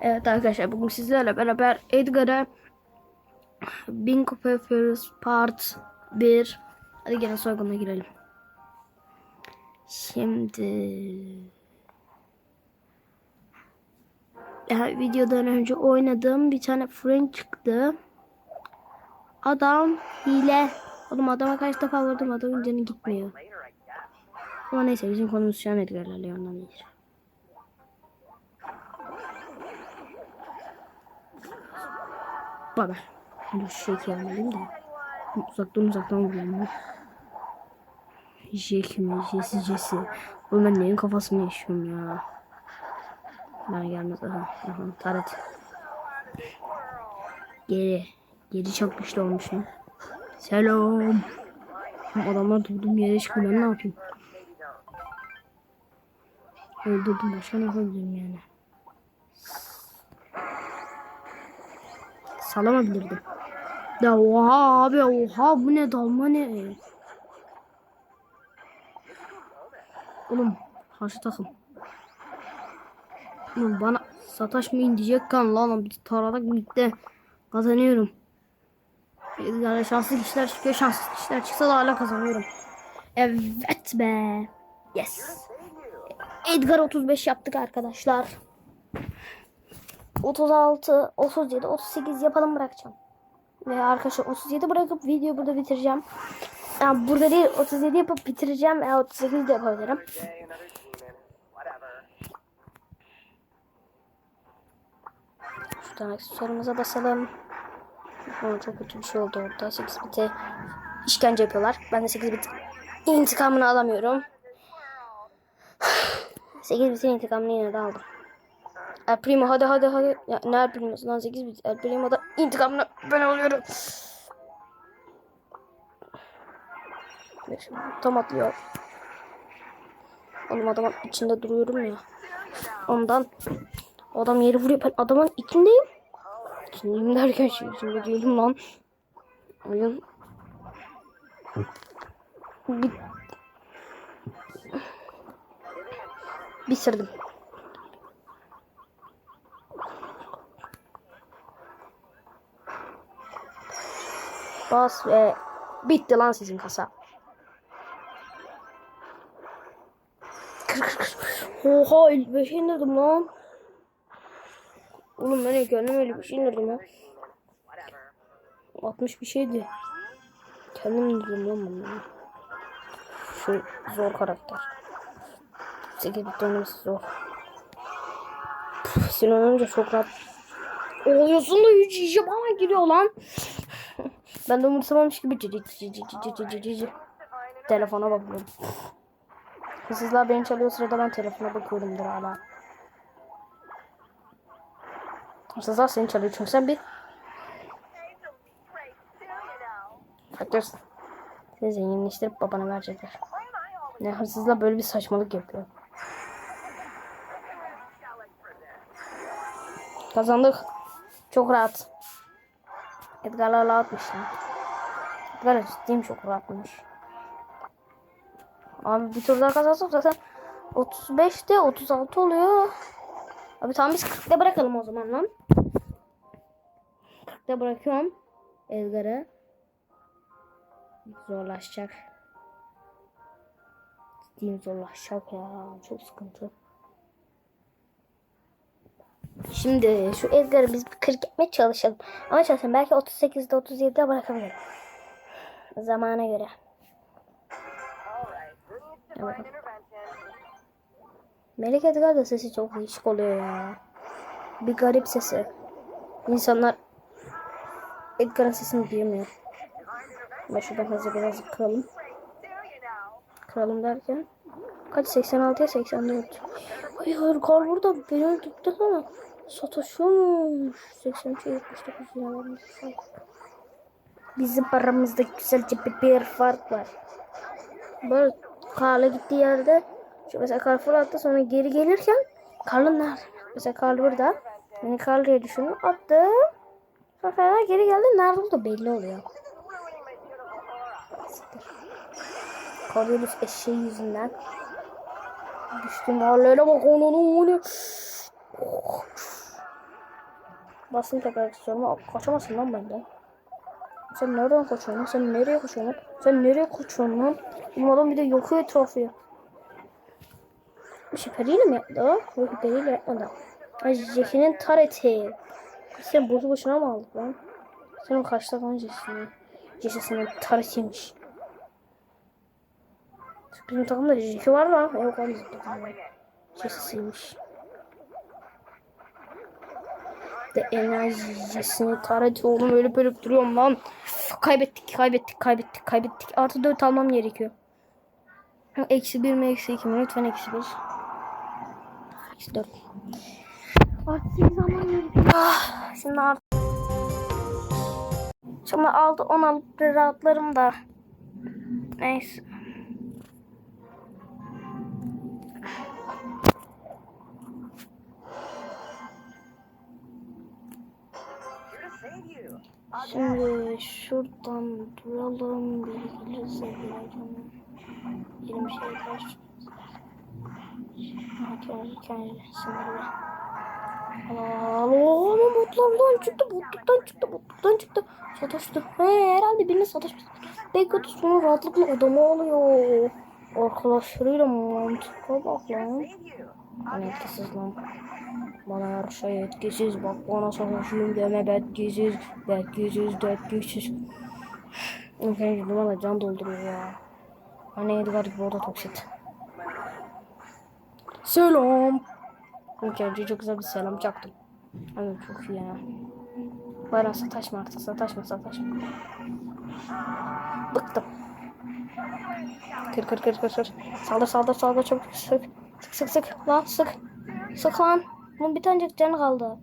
Evet arkadaşlar bugün sizlerle beraber Edgar'a Bin Kupa yapıyoruz. Part 1. Hadi gelin soyguna girelim. Şimdi ya, videodan önce oynadığım bir tane friend çıktı. Adam hile. Oğlum adama kaç defa vurdum adamın canı gitmiyor. Ama neyse bizim konumuz şu an Edgar'la Leon'dan iyidir. Baba. Dur şeki almalıyım da. Uzaktan uzaktan vuruyorum ben. Jeki mi? Jesi Jesi. Oğlum ben neyin kafasını yaşıyorum ya. Bana gelmez. Aha. Aha. Taret. Geri. Geri çok güçlü olmuşum. Selam. Adamlar durdum yere çıkıyor. Ben ne yapayım? Öldürdüm. Başka ne yapabilirim yani? Salamabilirdim. Ya oha abi oha bu ne dalma ne? Oğlum karşı takım. Oğlum bana sataşmayın diyecek kan lan bir taradak bitti. Kazanıyorum. Yani şanslı kişiler çıkıyor şanssız kişiler çıksa da hala kazanıyorum. Evet be. Yes. Edgar 35 yaptık arkadaşlar. 36, 37, 38 yapalım bırakacağım. Ve arkadaşlar 37 bırakıp videoyu burada bitireceğim. Yani burada değil 37 yapıp bitireceğim. Ya 38 de yapabilirim. Şuradan aksesuarımıza basalım. Ama çok kötü bir şey oldu orada. 8 biti işkence yapıyorlar. Ben de 8 bit intikamını alamıyorum. 8 bitin intikamını yine de aldım. El Primo hadi hadi hadi. Ya, ne El Primo'su lan 8 bit. El Primo'da intikamını ben alıyorum. Tam atlıyor. Oğlum adamın içinde duruyorum ya. Ondan adam yeri vuruyor. Ben adamın içindeyim. İçindeyim derken şimdi içinde değilim lan. Oyun. Bir... Bitirdim. Bas ve bitti lan sizin kasa. Oha 55 indirdim lan. Oğlum ben ilk kendim 55 indirdim ya. 60 bir şeydi. Kendim indirdim lan bunu. Şu zor karakter. 8 bit zor. Sen oynayınca çok rahat. Oluyorsun da yüce yüce bana giriyor lan. Ben de umursamamış gibi cici cici cici cici cici cici. Telefona bakıyorum. Hırsızlar beni çalıyor sırada ben telefona bakıyorumdur hala. Hırsızlar seni çalıyor çünkü sen bir fakirsin. Seni zenginleştirip babana verecekler. Ne hırsızlar böyle bir saçmalık yapıyor. Kazandık. Çok rahat. Edgar'la rahatmış lan. Edgar ciddiyim çok rahatmış. Abi bir tur daha kazansam zaten 35'te 36 oluyor. Abi tamam biz 40'ta bırakalım o zaman lan. 40'ta bırakıyorum Edgar'ı. Zorlaşacak. Ciddiyim zorlaşacak ya. Çok sıkıntı. Şimdi şu Edgar'ı biz bir 40 yapmaya çalışalım. Ama çalışalım. Belki 38'de 37'de bırakabilirim. Zamana göre. İntervention? Melek Edgar da sesi çok değişik oluyor ya. Bir garip sesi. İnsanlar Edgar'ın sesini duyamıyor. Ben şuradan hızlı birazcık kıralım. Kıralım derken. Kaç? 86'ya 84. Hayır kar burada. Beni öldürdü sana. Sataşıyormuş. 83'e 79 lira vermiş. Bizim paramızda güzelce bir, bir fark var. Böyle Karla gittiği yerde şu mesela kar fırlattı sonra geri gelirken Karl'ın nerede? Mesela Karl burada. Yani Karl düşünün. Attı. Sonra geri geldi. Nerede olduğu belli oluyor. Coriolis eşeği yüzünden. Düştüm hallere bak onun onu. Basın tekrar. Aa, Kaçamazsın lan benden. Sen nereden kaçıyorsun lan? Sen nereye kaçıyorsun lan? Sen nereye kaçıyorsun lan? Bu adam bir de yokuyor etrafı. Bir şey mi yaptı? o? Yok periyle yapmadı. Ay Jackie'nin tareti. Sen boşu boşuna mı aldık lan? Senin kaçta kan Jackie'nin? Jackie'nin taretiymiş. Bizim takımda Jackie var lan. Yok lan bizim takımda. De enerjisini tareti oğlum ölüp ölüp duruyorum lan. Kaybettik kaybettik kaybettik kaybettik. Artı 4 almam gerekiyor. Eksi 1 mi eksi 2 mi? Lütfen eksi 1. Eksi 4. Artı 8 almam gerekiyor. Ah, şimdi artı. Şimdi aldı 10 alıp rahatlarım da. Neyse. Şimdi şuradan duralım. Gelirse gireceğim. Yeni bir şey var. Kendi sınırlı. Alo, botlardan çıktı, botluktan çıktı, botluktan çıktı. Sataştı. He, herhalde birine sataştı. Belki de sonra rahatlıkla adamı alıyor. Arkadaşlarıyla mantıklı bak lan. Etkisiz lan. Bana her şey etkisiz. Bak bana savaşıyorum deme ben etkisiz. Ben etkisiz de etkisiz. İlk önce bana can dolduruyor ya. Hani Edgar gibi o da toksit. Selam. İlk önce çok güzel bir selam çaktım. Hani çok iyi ya. Bayram sataşma artık sataşma sataşma. Bıktım. Kır kır kır kır kır. Saldır saldır saldır çabuk sık. Sık sık sık. Lan sık. Sık lan. Bunun bir tanecik canı kaldı.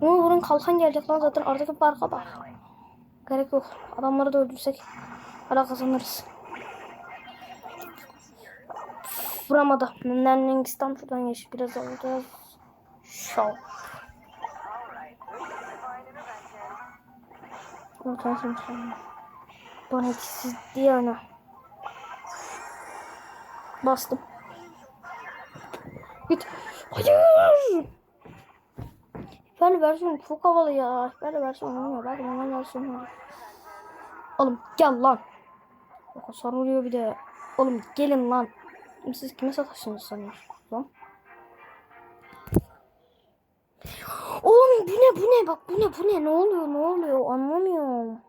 Onu vurun kalkan gelecek lan zaten aradaki farka bak. Gerek yok. Adamları da öldürsek para kazanırız. Vuramadı. Nennings'ten şuradan geç. Biraz alacağız. Şov. Şimdi sonra. Bana etkisiz diye ana. Bastım. Git. Hayır. Hiperli versiyon çok havalı ya. Hiperli versiyon olmuyor. Belki normal versiyon olur. Oğlum gel lan. Bak hasar bir de. Oğlum gelin lan. Siz kime sataştınız sanıyorsunuz lan? Oğlum bu ne bu ne bak bu ne bu ne ne oluyor ne oluyor anlamıyorum.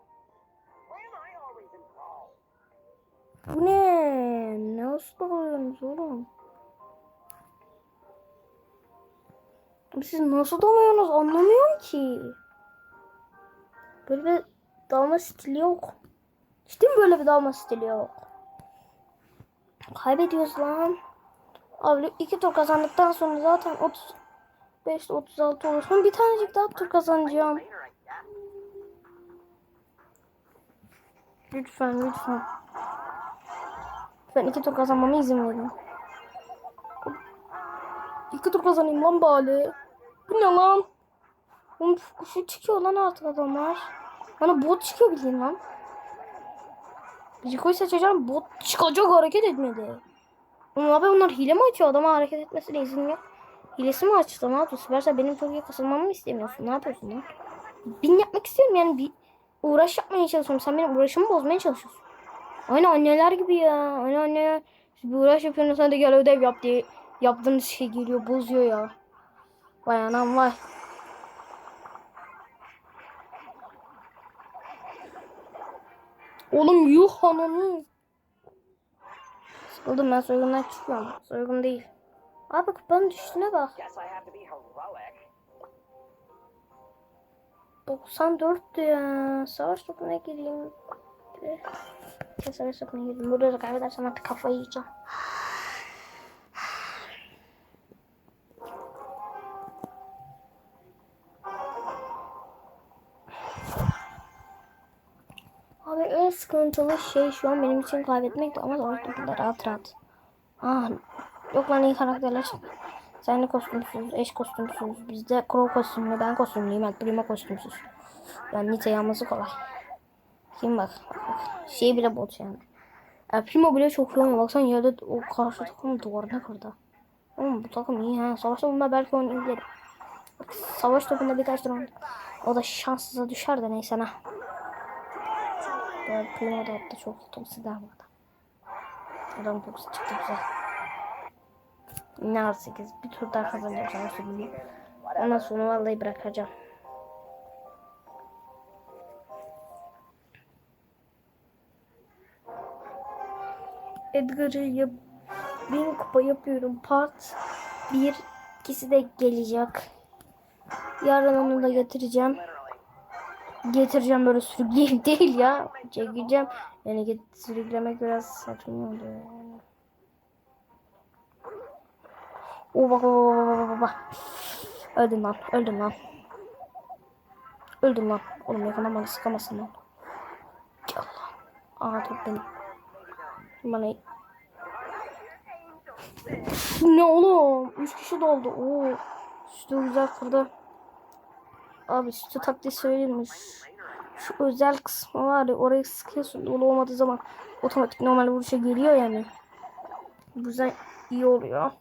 Bu ne? Ne hasta oluyorsunuz oğlum? Siz nasıl dalıyorsunuz anlamıyorum ki. Böyle bir dalma stili yok. Ciddi mi böyle bir dalma stili yok? Kaybediyoruz lan. Abi iki tur kazandıktan sonra zaten 35 36 olursun. Bir tanecik daha tur kazanacağım. Lütfen lütfen. Ben iki tur kazanmama izin verin. İki tur kazanayım lan bari. Bu ne lan? Oğlum şu çıkıyor lan artık adamlar. Bana bot çıkıyor bildiğin lan. Jiko'yu seçeceğim bot çıkacak hareket etmedi. Oğlum abi bunlar hile mi açıyor? Adama hareket etmesine izin yok. Hilesi mi açtı? Ne yapıyorsun? Süpersen benim çok iyi kasılmamı mı istemiyorsun? Ne yapıyorsun lan? Bin yapmak istiyorum yani bir uğraş yapmaya çalışıyorum. Sen benim uğraşımı bozmaya çalışıyorsun. Aynı anneler gibi ya. Aynı anneler bir uğraş yapıyorsun sen de gel ödev yap diye yaptığınız şey geliyor bozuyor ya. Vay anam vay. Oğlum yuh ananı. Sıkıldım ben soygundan çıkıyorum. Soygun değil. Abi kupanın düştüğüne bak. Guess I have to be heroic. 94 ya. Savaş topuna gireyim. Savaş topuna gireyim. Burada da kaybedersem artık kafayı yiyeceğim. Sıkıntılı şey şu an benim için kaybetmekti ama topunda rahat rahat. Ah, yok lan iyi karakterler çıktı. Sen de kostümsüz, eş kostümsüz. Bizde Crow kostümlü, ben kostümlüyüm. El Primo kostümsüz. Yani Nite yanması kolay. Kim bak. Şey bile bot yani. El Primo bile çok iyi oynuyor. Baksana yerde o karşı takım duvarına kırdı. Oğlum bu takım iyi ha. Savaşta bunlar belki oynayabilirim. Savaş topunda birkaç drone. O da şanssıza düşer de neyse ne. Böyle primo da attı çok tuttum silah vardı. Adam kokusu çıktı güzel. Ne var 8 bir tur daha kazanacağım söyleyeyim. Ondan sonra vallahi bırakacağım. Edgar'ı yap bin kupa yapıyorum part 1 ikisi de gelecek. Yarın onu da getireceğim. Getireceğim böyle sürükleyip değil ya. Çekeceğim. Yani get sürüklemek biraz saçma oluyor. Yani. Oo bak bak bak bak. Öldüm lan. Öldüm lan. Öldüm lan. Oğlum yakalamanı sıkamasın lan. Allah. Aa top benim. Bana ne oğlum? 3 kişi doldu. Oo. Sütü güzel kırdı. Abi sütü taktiği söyleyilmiş. Şu özel kısmı var ya orayı sıkıyorsun. Dolu olmadığı zaman otomatik normal vuruşa geliyor yani. Bu yüzden iyi oluyor.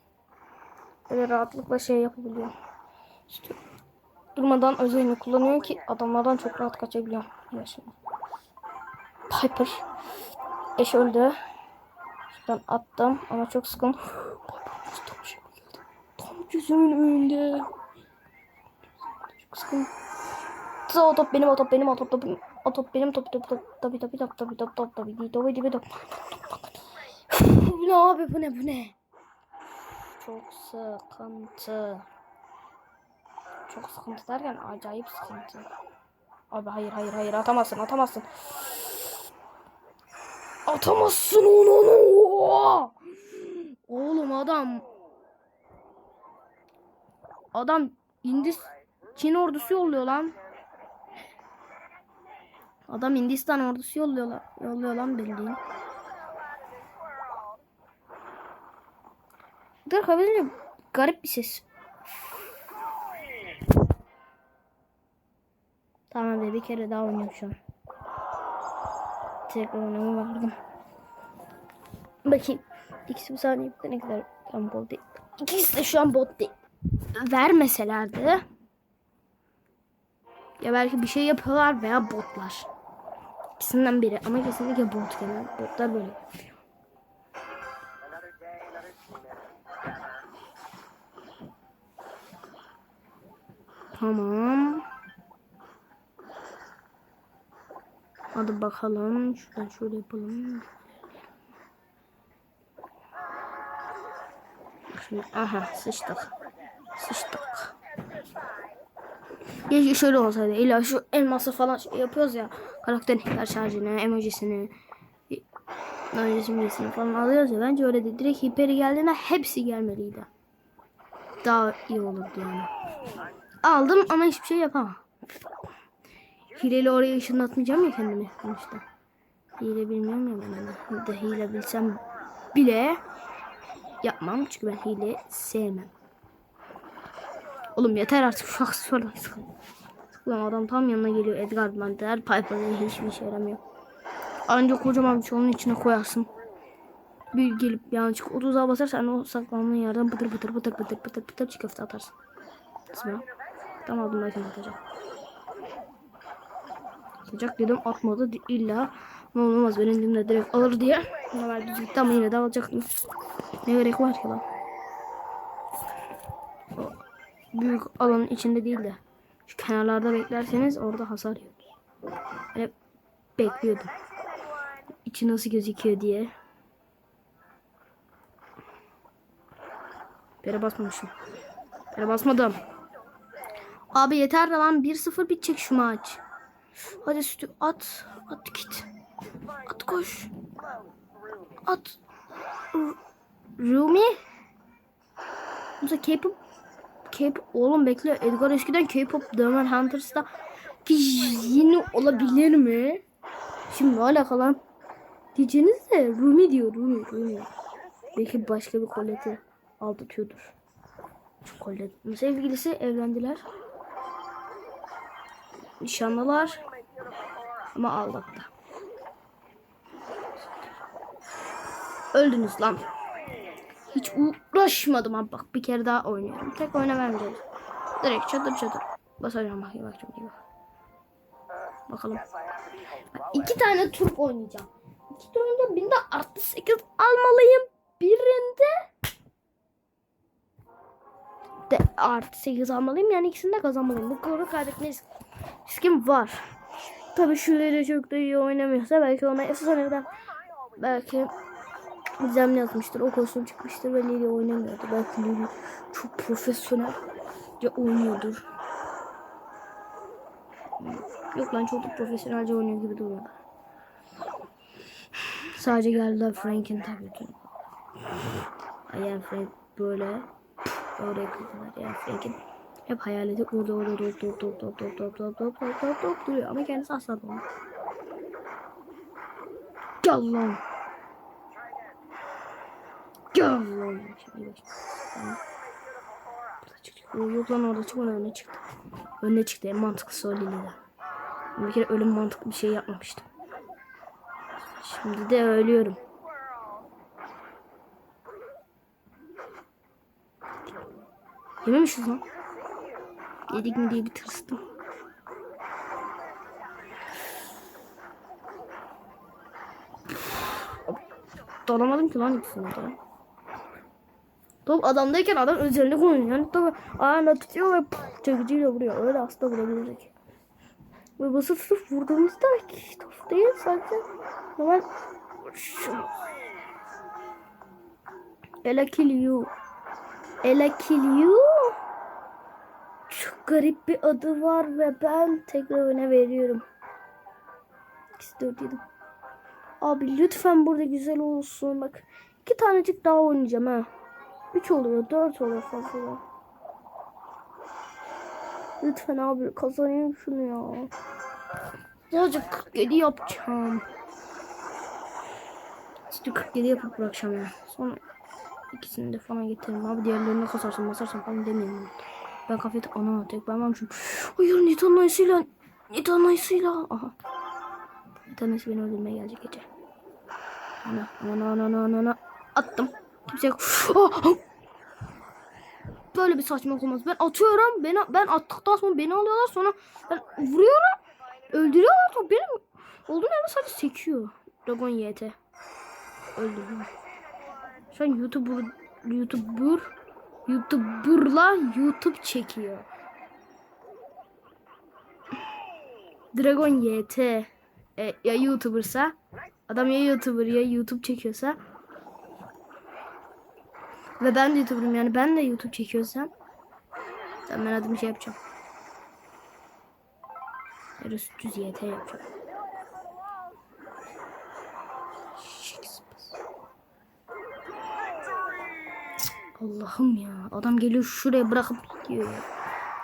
Böyle rahatlıkla şey yapabiliyor. Sütü durmadan özelini kullanıyor ki adamlardan çok rahat kaçabiliyor. Ya şimdi. Piper. Eş öldü. Şuradan attım ama çok sıkın. Tam gözümün önünde. Sıkın. O top benim, o top benim, o top top o top benim, top top top tabi top tabi top top tabi tabi tabi tabi top. Bu ne abi bu ne bu ne? Çok sıkıntı. Çok sıkıntı derken acayip sıkıntı. Abi hayır hayır hayır atamazsın atamazsın. Atamazsın onu onu. Oğlum adam. Adam Hindis Çin ordusu yolluyor lan. Adam Hindistan ordusu yolluyorlar. Yolluyor lan bildiğin. Dur kabince garip bir ses. Tamam be bir kere daha oynuyorum şu an. Tekrar oynama vardım. Bakayım. İkisi bu saniye ne kadar tam bot değil. İkisi de şu an bot değil. Vermeselerdi. Ya belki bir şey yapıyorlar veya botlar. İkisinden biri ama kesinlikle bot genel. Botlar böyle. Tamam. Hadi bakalım. Şuradan şöyle yapalım. Şimdi, aha sıçtık. Sıçtık. Keşke şöyle olsaydı. İlla şu elması falan şey yapıyoruz ya. Karakterin hiper şarjını, emojisini, emojisini falan alıyoruz ya. Bence öyle de direkt hiperi geldiğinde hepsi gelmeliydi. Daha iyi olurdu yani. Aldım ama hiçbir şey yapamam. Hileyle oraya ışınlatmayacağım ya kendimi sonuçta. Hile bilmiyorum ya ben. De hile bilsem bile yapmam çünkü ben hile sevmem. Oğlum yeter artık şu aksesuardan sıkıldım. Sıkıldım adam tam yanına geliyor Edgar Manter Piper'da hiçbir işe yaramıyor. Ancak kocaman bir onun içine koyarsın. Bir gelip yanlışlıkla 30'a basarsan o saklandığın yerden pıtır pıtır pıtır pıtır pıtır pıtır çiğ köfte atarsın. Kısmına. Tam aldım belki atacağım. Sıcak dedim atmadı illa ne olmaz benim elimde direkt alır diye. Normal düzlükte ama yine de alacaktım. Ne gerek var ki lan? Büyük alanın içinde değil de şu kenarlarda beklerseniz orada hasar yiyoruz. Hep bekliyordum. İçi nasıl gözüküyor diye. Yere basmamışım. Yere basmadım. Abi yeter de lan 1-0 bitecek şu maç. Hadi sütü at. At git. At koş. At. R- Rumi. Mesela K-pop. K-pop. Oğlum bekle. Edgar eskiden K-pop Demon Hunters'da yeni olabilir mi? Şimdi ne alaka lan? Diyeceğiniz de Rumi diyor. Rumi. Rumi. Belki başka bir koleti aldatıyordur. Kolet. Sevgilisi evlendiler. Nişanlılar. Ama aldattı. Öldünüz lan. Hiç uğraşmadım abi bak bir kere daha oynuyorum. Tek oyuna vermeyeceğim. Direkt çadır çadır. Basacağım bakayım bakayım. iyi bak. Bakalım. Ben iki tane tur oynayacağım. İki tur oynayacağım. Birinde artı 8 almalıyım. Birinde de artı 8 almalıyım. Yani ikisini de kazanmalıyım. Bu konuda kaybetme risk- riskim var. Tabii şöyle çok da iyi oynamıyorsa belki ona efsaneden belki Gizem yazmıştır. O kostüm çıkmıştır ve Lili oynamıyordu. Belki Lili çok profesyonel ya oynuyordur. Yok lan çok profesyonelce oynuyor gibi duruyor. Sadece geldiler Frank'in tabletini. Yani Frank böyle oraya kırdılar. Yani Frank'in hep hayaleti orada orada top top top top top top top top top top duruyor ama kendisi asla durmuyor. Gel lan. Çıkacak. Yok, lan orada çıkmadı önüne çıktı. Önüne çıktı en mantıklısı o Lili'de. Bir kere ölüm mantıklı bir şey yapmamıştım. Şimdi de ölüyorum. Yememişiz lan. Yedik mi diye bir tırstım. Dalamadım ki lan ikisini de. Top adamdayken adam üzerine koyuyor. Yani tabi ayağına tutuyor ve puf, çekiciyle vuruyor. Öyle aslında vurabilecek. Ve basıp sırf vurduğumuzda top değil sadece normal. Ela kill you. Ela kill you. Çok garip bir adı var ve ben tekrar öne veriyorum. İkisi de ödeydim. Abi lütfen burada güzel olsun. Bak iki tanecik daha oynayacağım ha. Üç oluyor, dört oluyor fazla. Lütfen abi kazanayım şunu ya. Sadece 47 yapacağım. İşte 47 yapıp bırakacağım ya. Sonra ikisini de falan getiririm. Abi diğerlerini kasarsın basarsın falan demeyeyim. Ben kafede ana tek ben varmışım. Hayır Nitan ayısıyla. Nitan ayısıyla. Aha. Nitan ayısı beni öldürmeye gelecek gece. Ana ana ana ana ana. Attım. Kimse. Ah! Böyle bir saçmalık olmaz. Ben atıyorum. Beni, ben attıktan sonra beni alıyorlar. Sonra ben vuruyorum. Öldürüyorlar. Sonra benim olduğum yerde sadece sekiyor. Dragon YT. Öldürdüm. Şu YouTuber YouTuber YouTuber'la YouTube çekiyor. Dragon YT e, ya YouTuber'sa adam ya YouTuber ya YouTube çekiyorsa ve ben de YouTuber'ım yani ben de YouTube çekiyorsam sen ben adımı şey yapacağım. Eros 300 YT yapacağım. Allah'ım ya. Adam geliyor şuraya bırakıp gidiyor.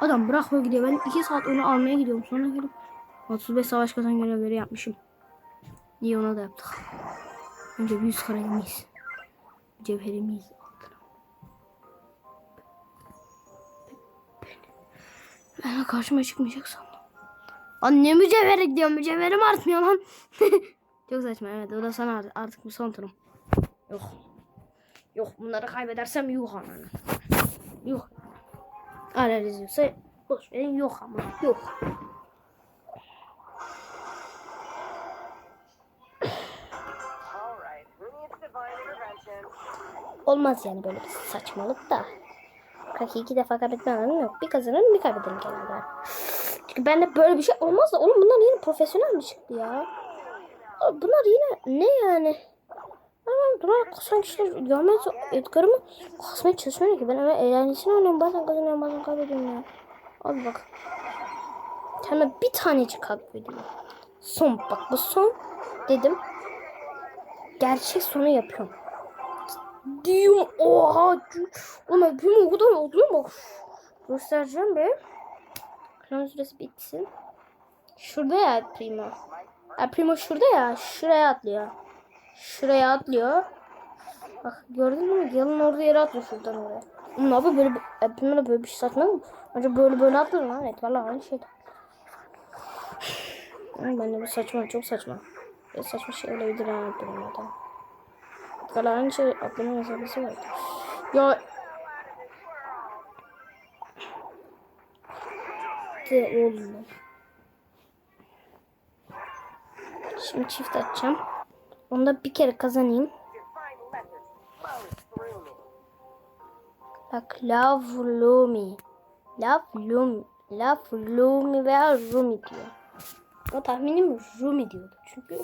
Adam bırakıyor gidiyor. Ben 2 saat onu almaya gidiyorum. Sonra gelip 35 savaş kazan görevleri yapmışım. Niye ona da yaptık? Önce bir yüz karayımız. Cevherimiz. Ben karşıma çıkmayacak sandım. Lan ne mücevheri gidiyor? Mücevherim artmıyor lan. Çok saçma evet. O da sana artık, artık bu son turum. Yok. Yok bunları kaybedersem yuh ananı. Yuh. Hala izliyorsa boş verin yok ama yok. Olmaz yani böyle bir saçmalık da. 42 defa kaybetme anlamı yok. Bir kazanırım bir kaybederim genelde. Çünkü bende böyle bir şey olmaz da oğlum bunlar yine profesyonel mi çıktı ya? Oğlum Bunlar yine ne yani? Ben bunlar kasan kişiler görmez Edgar'ımı kasmaya çalışmıyor ki. Ben öyle eğlencesine oynuyorum. Bazen kazanıyorum bazen kaybediyorum ya. Abi bak. Hemen bir tanecik kaybediyor. Son bak bu son dedim. Gerçek sonu yapıyorum. Diyum oha. Oğlum hepim o kadar oluyor bak. Göstereceğim be. Klan süresi bitsin. Şurada ya Primo. Ya Primo şurada ya. Şuraya atlıyor. Şuraya atlıyor. Bak gördün mü? Yalın orada yere atlıyor şuradan oraya. Oğlum abi böyle e, Primo da böyle bir şey saçma mı? Önce böyle böyle atlıyor lan. Evet valla aynı şey. Oğlum bence bu saçma. Çok saçma. Böyle saçma şey olabilir ha Primo'da. Aynı şey aklımın mesafesi var. Ya gitti oğlum. Şimdi çift atacağım. Onda bir kere kazanayım. Bak Love Lumi. Love Lumi. Love Lumi veya Rumi diyor. O tahminim Rumi diyordu. Çünkü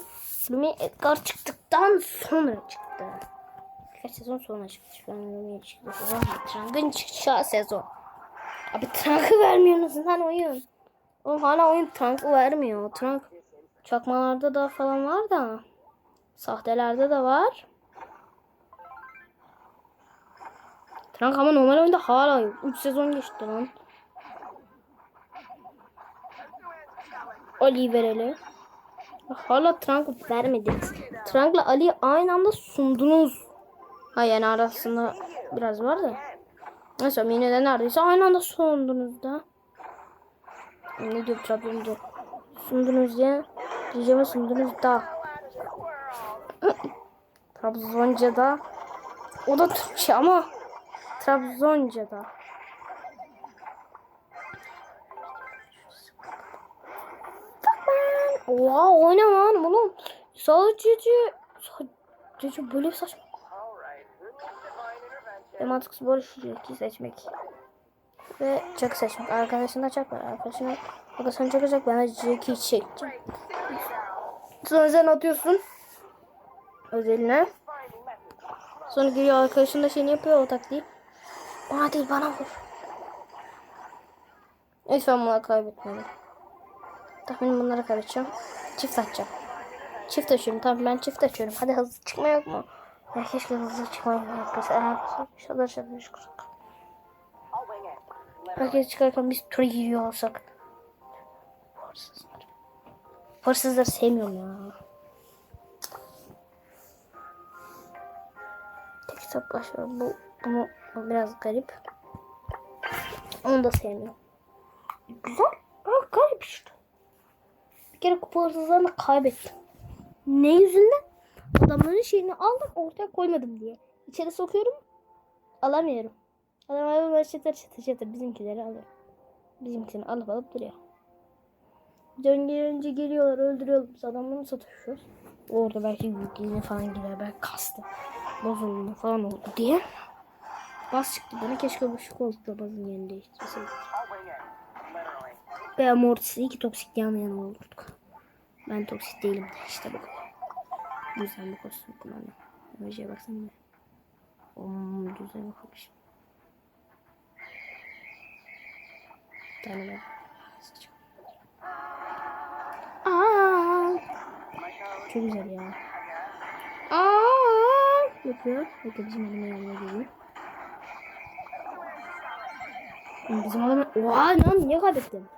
Lumi Edgar çıktıktan sonra çıktı. Birkaç sezon sonra çıktı. Şu an Lumi'ye çıktı. Trunk'ın çıkacağı sezon. Abi Trunk'ı vermiyorsunuz lan oyun. Oğlum hala oyun Trunk'ı vermiyor. Trunk çakmalarda da falan var da. Sahtelerde de var. Trunk ama normal oyunda hala yok. 3 sezon geçti lan. Ali vereli. Hala Trunk vermediniz. Trunk'la Ali'yi aynı anda sundunuz. Ha yani arasında biraz var da. Neyse yine de neredeyse aynı anda sundunuz da. Ne diyor Trabzon'da? Sundunuz diye. Diyeceğime sundunuz da. Trabzonca'da. O da Türkçe ama Trabzonca'da. Oha oyna lan oğlum. Sadece sadece böyle bir saçma. Ve mantıksız böyle şirki seçmek. Ve çakı seçmek. Arkadaşında çak var. Arkadaşına arkadaşına çakacak. Ben de Jack'i çekeceğim. Sonra sen atıyorsun. Özeline. Sonra geliyor arkadaşın da şeyini yapıyor o taktiği. Bana değil bana vur. Lütfen bunları kaybetmeyelim. Tahminim bunlara karışacağım. Çift açacağım. Çift açıyorum. Tamam ben çift açıyorum. Hadi hızlı çıkma yok mu? Ya keşke hızlı çıkma yapması. Eğer şurada şurada. Literally. Herkes çıkarken biz tura giriyor olsak. Hırsızlar. Hırsızları sevmiyorum ya. Tek hesaplaşma bu, bunu, bu biraz garip. Onu da sevmiyorum. Güzel. Ama garip işte. Kere kupa kaybettim. Ne yüzünden? Adamların şeyini aldım ortaya koymadım diye. İçeri sokuyorum. Alamıyorum. Adamlar böyle çıtır çıtır çıtır bizimkileri alıyor. Bizimkini alıp alıp duruyor. Dön gelince geliyorlar öldürüyorlar. Biz adamları satışıyoruz. Orada belki yükliğine falan girer. Belki kastı. Bozuldu falan oldu diye. Bas çıktı bana. Keşke bu şu koltukla bazın yerini değiştirseydik. I'll wing it. Literally. Veya Mortis'i iki toksik yan yana olurduk. Ben toksik değilim de işte bu. Bu yüzden bu kostümü kullanıyorum. Emojiye baksana. Om güzel bakmış. Bir tane ben. Sıçacağım. Aa, çok güzel ya. Aa, yapıyor. Bakın bizim adamın yanına geliyor. Bizim adamı... Oha lan niye kaybettim?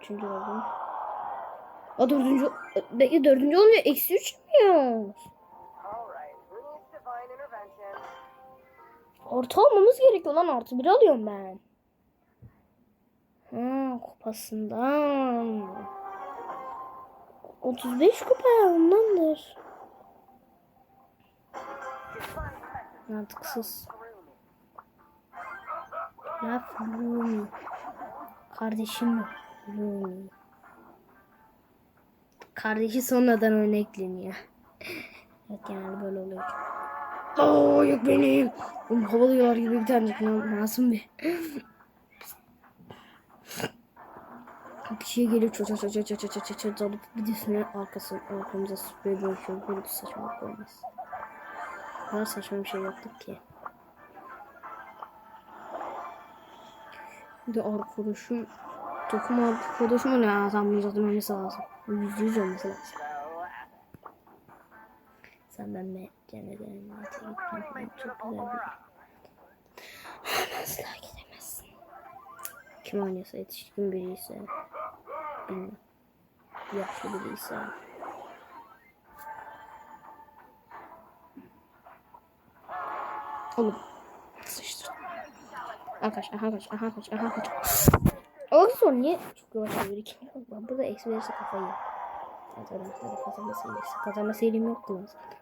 Üçüncü oldum. A dördüncü, belki dördüncü olunca eksi üç mi ya? Artı almamız gerekiyor lan artı bir alıyorum ben. Ha kupasından. 35 kupa ondandır. Mantıksız. Laf Rumi. Kardeşim Rumi. Kardeşi sonradan örnekleniyor. evet genelde böyle oluyor. Oo yok benim. Oğlum kovalıyorlar gibi bir tane masum bir. bir şey geliyor çoça çoça çoça çoça çoça dalıp bir de üstüne arkasını arkamıza süpürüyor dönüşüyor. Böyle bir saçmalık olmaz. Daha saçma bir şey yaptık ki. Bir de arkadaşım Dokuma arkadaşım öyle adamın zaten ölmesi lazım. Yüzde yüz olması lazım. Sen ben de cennetin altına gitmek çok güzel bir Asla gidemezsin. Kim oynuyorsa yetişkin biri ise bilmem. Yaşlı biri ise Oğlum sıçtı. Aha kaç, aha kaç, aha kaç, aha kaç. Alonso niye çok yavaş çeviriyor ki? Ben burada eks verirse kafayı yer. Evet arkadaşlar kazanma serisi. Kazanma serim yoktu lan zaten.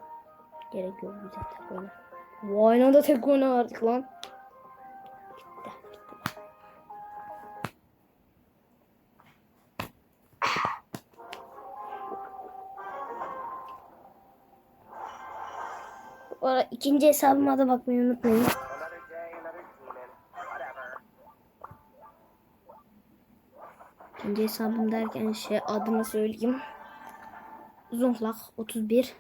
Gerek yok güzel tek oyna. Bu aynı anda tek oyna artık lan. Gitti. Gitti. Bu ara ikinci hesabıma da bakmayı unutmayın. İkinci hesabım derken şey adını söyleyeyim. Uzun kulak 31.